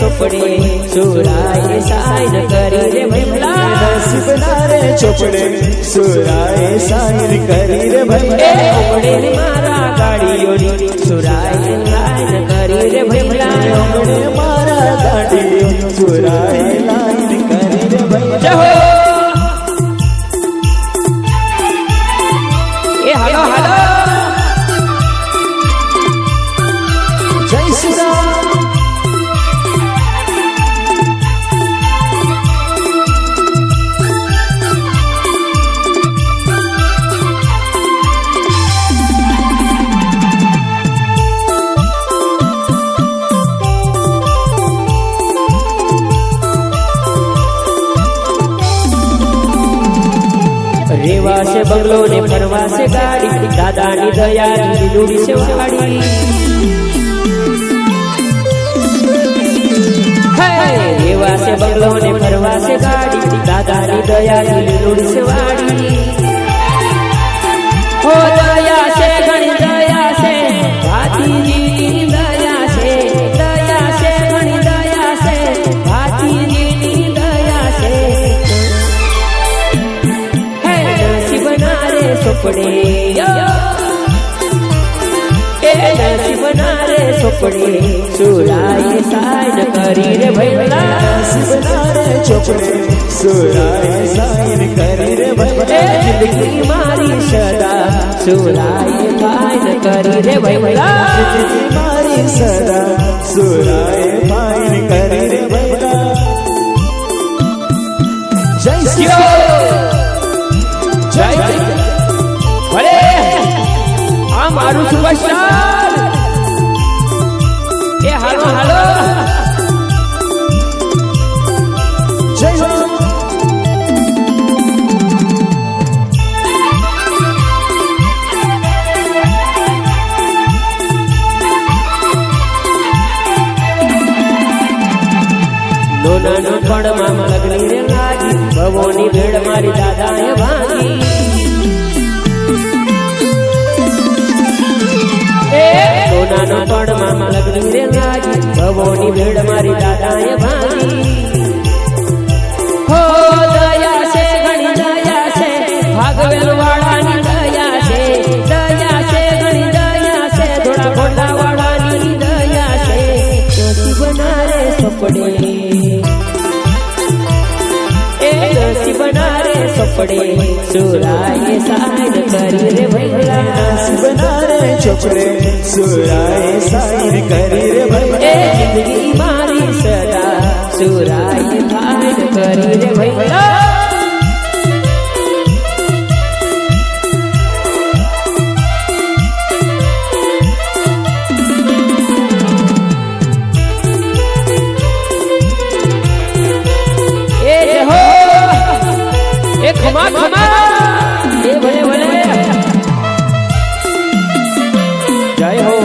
ચોપડે સુરાય સાયન કરી રે ભમલા નસીબના રે ચોપડે સુરાય સાયન કરી રે ભમલા ઓમડે રે મારા ગાડીઓની સુરાય સાયન કરી રે ભમલા ઓમડે મારા ગાડીઓની સુરાય છે બંગલો ને ફરવા છે ગાડી. દાદાની દયા લીલુડી છે વાડી! રેવા છે બંગલો ને ફરવા છે ગાડી. દાદાની દયા લીલુડી છે વાડી. નસીબના રે સુપડે એ નસીબના રે સુપડે સુરાય સાઈન કરી રે ભૈલા સુનારે ચોપડે સુરાએ સાઈન કરી રે એ ભાઈ જિંદગી મારી સદા સુરાય સાઈન કરી રે ભૈલા મારી સદા સુરાએ મારું સુપરસ્ટાર એ હાલો હાલો. જય રામ નોના નો ફળમાં લગની રે લાગી ભવોની ભેડ મારી દાદાએ ભાંગી નો ફળમાં લગની રે લાગી ભવોની ભેડ મારી દાદાએ ભાંગી સપડે સુરાય સાર કરી રે ભૈલા બનારે ચોપડે સુરાએ સાઈન કરી રે એ જિંદગી મારી સદા સુરાય સમાજ ભલે ભલે જય હો